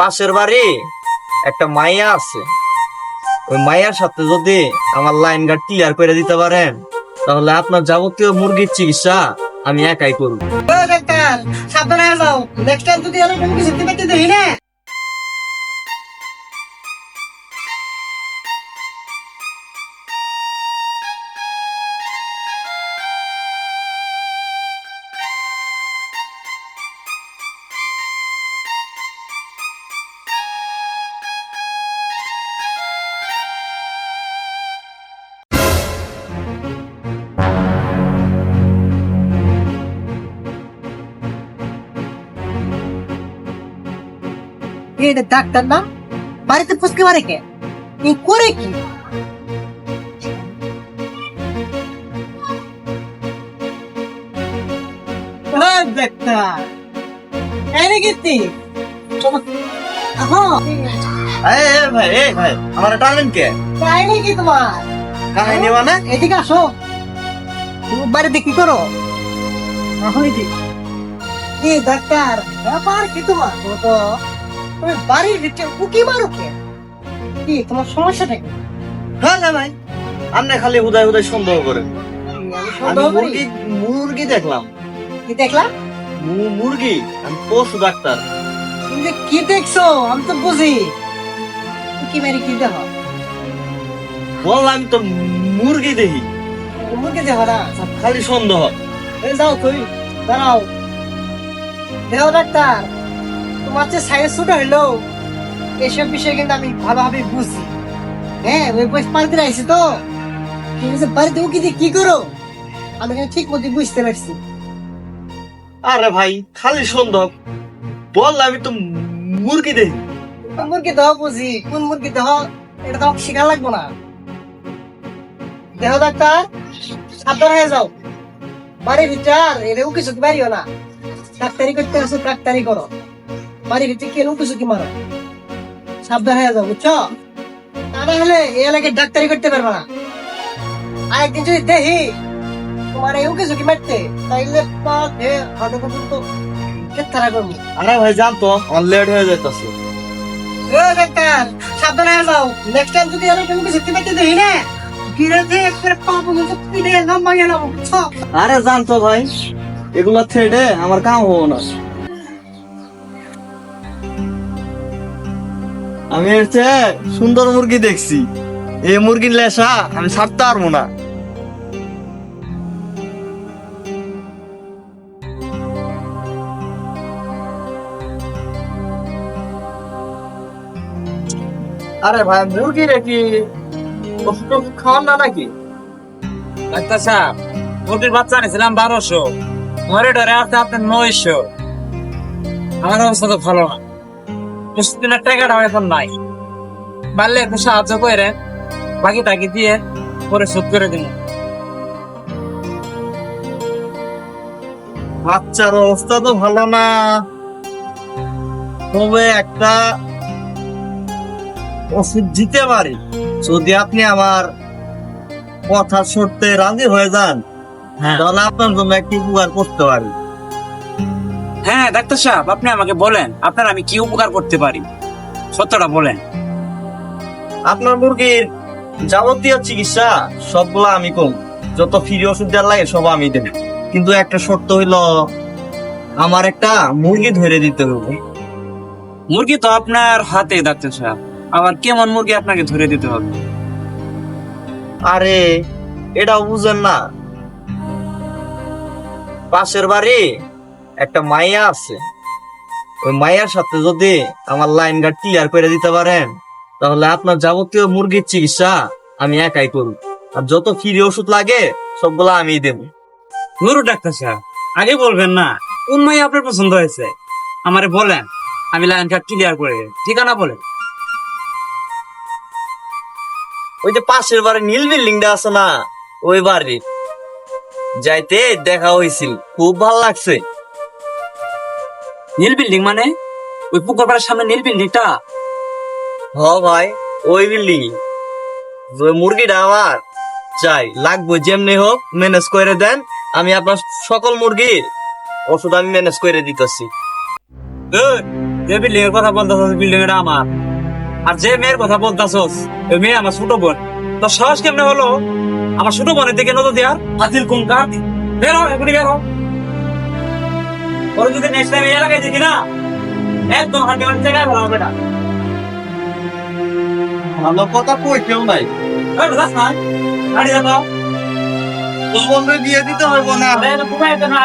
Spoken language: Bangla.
পাশের বাড়ি একটা মাইয়া আছে। ওই মাইয়ার সাথে যদি আমার লাইন গার্ড ক্লিয়ার করে দিতে পারেন, তাহলে আপনার যাবতীয় মুরগির চিকিৎসা আমি একাই করব। সাবধানে যাও। নেক্সট টাইম যদি কিছু না। এটা ডাক্তার না বাড়িতে ফুসকে মারে কে এই করে কি ডাক্তার এনে গেছি ভাই এই ভাই আমার টানেন কে তাই নাকি তোমার কাহিনী মানে এদিকে আসো বাড়িতে কি করো এখন এদিকে ডাক্তার ব্যাপার কি তোমার তো তুমি বাড়ির ভিতরে উকি মারো কে? কি তোমার সমস্যাটা কি? হ্যাঁ না ভাই। আপনি খালি হুদায় হুদায় সন্দেহ করেন। আমি। মুরগি মুরগি দেখলাম। কি দেখলাম? মুরগি আমি পশু ডাক্তার। তুমি যে কি দেখছ আমি তো বুঝি। উকি মেরে কি দেখো বললাম তো মুরগি দেখি। মুরগি দেখো না? খালি সন্দেহ। এই যাও তুই দাঁড়াও। দেহ ডাক্তার। তোমার যে সাইজ ছোট হইল এসব বিষয় কিন্তু আমি ভালোভাবে বুঝি। হ্যাঁ ওই বয়স পাল্টে আইছি তো। বাড়িতে উকি দিয়ে কি করো? আমি কিন্তু ঠিক মতো বুঝতে পারছি। আরে ভাই খালি সন্দেহ। বললাম তো মুরগি কোন মুরগি দেহ বুঝি? কোন মুরগি দেহ এটা শেখা লাগবো না। দেহ ডাক্তার সাবধান হয়ে যাও। বাড়ির ভিতর উকি চুকি মারিও না। ডাক্তারি করতে আসো ডাক্তারি করো। বাড়ির ভিতরে কেন উকি চুকি মারো? সাবধান হয়ে যাও বুঝছ? তা না হলে এই এলাকায় ডাক্তারি করতে পারবে না। আর একদিন যদি দেখি তোমার এই উকি চুকি মারতে তাইলে পা ধে হাঁটু পর্যন্ত কেতারা করব। আরে ভাই জানতো আমার লেট হয়ে যাইতেছে। ও ডাক্তার সাবধানে যাও। নেক্সট টাইম যদি এরকম কিছু পেতে দেখি না আরে জানতো ভাই এগুলো থ্রেডে আমার কাম হব না। আমি হচ্ছে সুন্দর মুরগি দেখছি। এই মুরগির লেসা আমি ছাড়তে পারব না। আরে ভাই মুরগি নাকি খাওয়ান না নাকি? ডাক্তার সাহেব, মুরগির বাচ্চা নিয়েছিলাম বারোশো। মরে ডরে আসতে আপনার নয়শো। আমার অবস্থা তো ভালো না। প্রতিদিনের টাকাটা এখন নাই। পারলে একটু সাহায্য করে বাকি টাকি দিয়ে পরে শোধ করে দিন বাচ্চার অবস্থা তো ভালো না। তবে একটা ওষুধ দিতে পারি। যদি আপনি আমার কথা শুনতে রাজি হয়ে যান হ্যাঁ। তাহলে আপনার জন্য একটি উপকার করতে পারি। হ্যাঁ ডাক্তার সাহেব আপনি আমাকে বলেন আপনার আমি কি উপকার করতে পারি? সত্যটা বলেন। আপনার মুরগির যাবতীয় চিকিৎসা সবগুলো আমি কম। যত ফ্রি ওষুধ দেওয়ার লাগে সব আমি দেব। কিন্তু একটা শর্ত হইল আমার একটা মুরগি ধরে দিতে হবে। মুরগি তো আপনার হাতে ডাক্তার সাহেব। আবার কেমন মুরগি আপনাকে ধরে দিতে হবে? আরে এটাও বুঝেন না। পাশের বাড়ি একটা মাইয়া আছে। ওই মাইয়ার সাথে যদি আমার লাইন গার্ড ক্লিয়ার করে দিতে পারেন তাহলে আপনার যাবতীয় মুরগির চিকিৎসা আমি একাই করব। আর যত ফ্রি ওষুধ লাগে সবগুলো আমি দেব। নুরু ডাক্তার সাহেব আগে বলবেন না কোন মাই আপনার পছন্দ হয়েছে? আমারে বলেন আমি লাইন কার্ড ক্লিয়ার করে। ঠিকানা বলেন। ওই যে পাশের বাড়ি নীল বিল্ডিংটা আছে না ওই বাড়ি যাইতে দেখা হয়েছিল খুব ভালো লাগছে। নীল বিল্ডিং মানে? ওই পুকুর পাড়ার সামনে নীল বিল্ডিংটা? হ ভাই ওই বিল্ডিং। ওই মুরগিটা আমার। চাই লাগবে যেমনি হোক ম্যানেজ করে দেন। আমি আপনার সকল মুরগির ওষুধ আমি ম্যানেজ করে দিতেছি। যে বিল্ডিং এর কথা বলতেছস বিল্ডিং এটা আমার। আর যে মেয়ের কথা বলতেছস ওই মেয়ে আমার ছোট বোন। তো সাহস কেমনে হলো? আমার ছোট বোনের দিকে নজর দেওয়ার আদিল কোন কার বের এখনই বের ওর যদি নেক্সট টাইম এই এলাকায় দেখি না একদম হাঁটি হাঁটি জায়গায় ভালো হবে না। ভালো কথা কই কেউ নাই। দাস না গাড়ি দাও তো। বন্ধু দিয়ে দিতে হবে না।